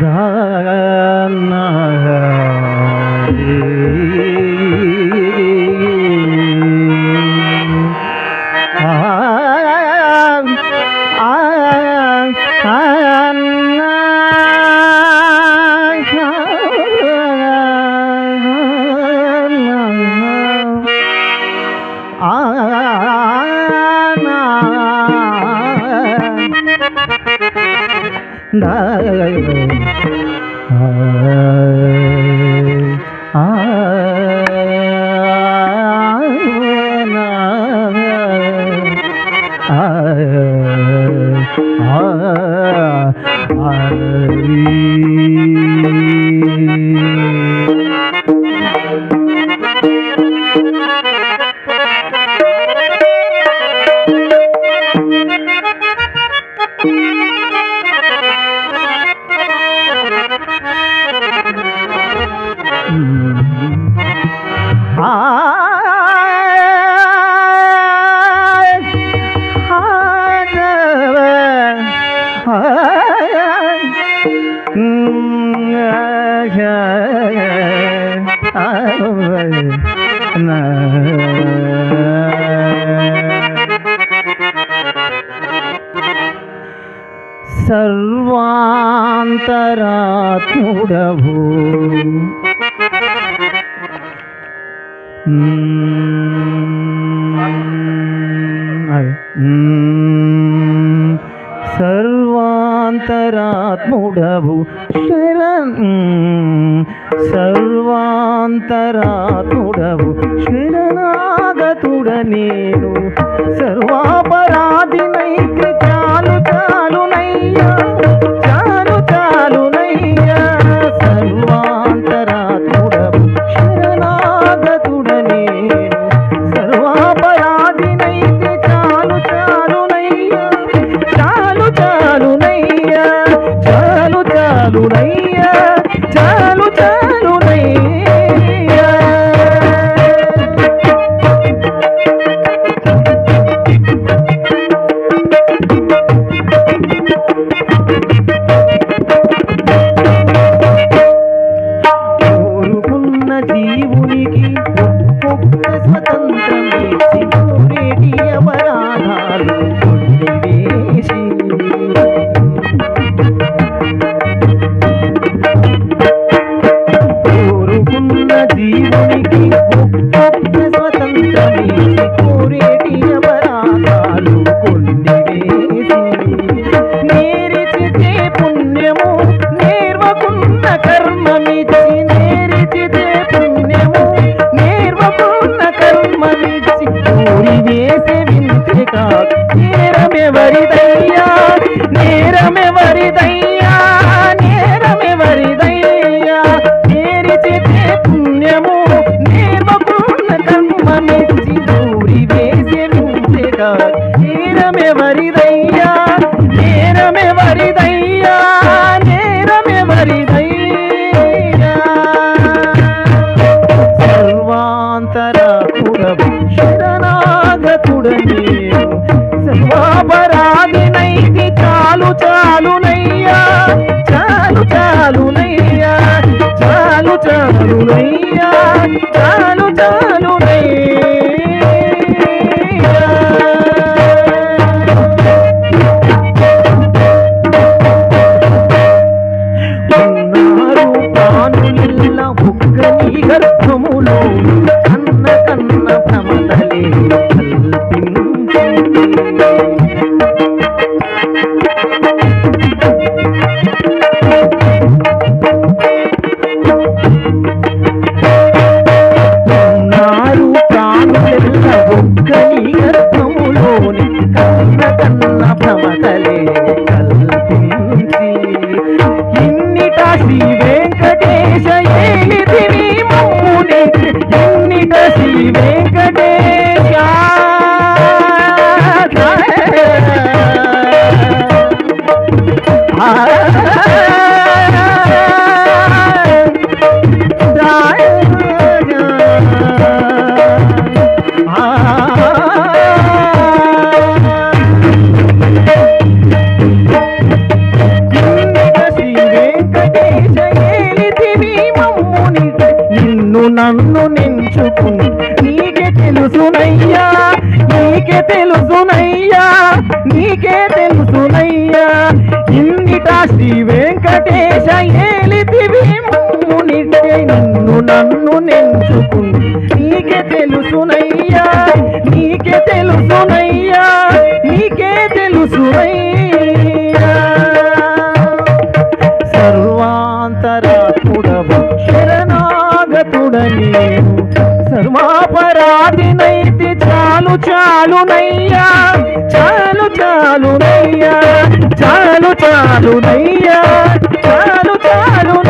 தான கண்டாய் ஆரி സർവാന്തരാത്മുടഭൂ അതെ సర్వాంతరాత్ముడవు శరణ్. సర్వాంతరాతుడవు శరణాగతుడ నేను. సర్వాపరాధినై చాలు చాలునయ్యా చాలు కర్మమిచ్చి ఊరి వేసే వింతే కాదు. నేరమెవరిదయ్యా నేరమెవరిదయ్యా నేరమెవరిదయ్యా సర్వాపరాధినైతి చాలు చాలునయ్యా చాలు చాలునయ్యా చాలు చాలునయ్యా చాలు చాలునయ్యా ఉన్నారు ప్రాణులిల్ల ఉగ్రని గర్భములో నిన్ను నన్ను నించుకు నీకే తెలుసునయ్యా నీకే తెలుసునయ్యా నీకే తెలుసునయ్యా. ఇన్నిటా శ్రీ వెంకటేశ ఏలితివి మమ్మునిటే నిన్ను నన్ను నించుకు నీకే తెలుసునయ్యా నీకే తెలుసునయ్యా నీకే తెలుసునయ్యా. సర్వాపరాధినైతి చాలు చాలునయ్యా చాలు చాలునయ్యా చాలు చాలునయ్యా చాలు చాలు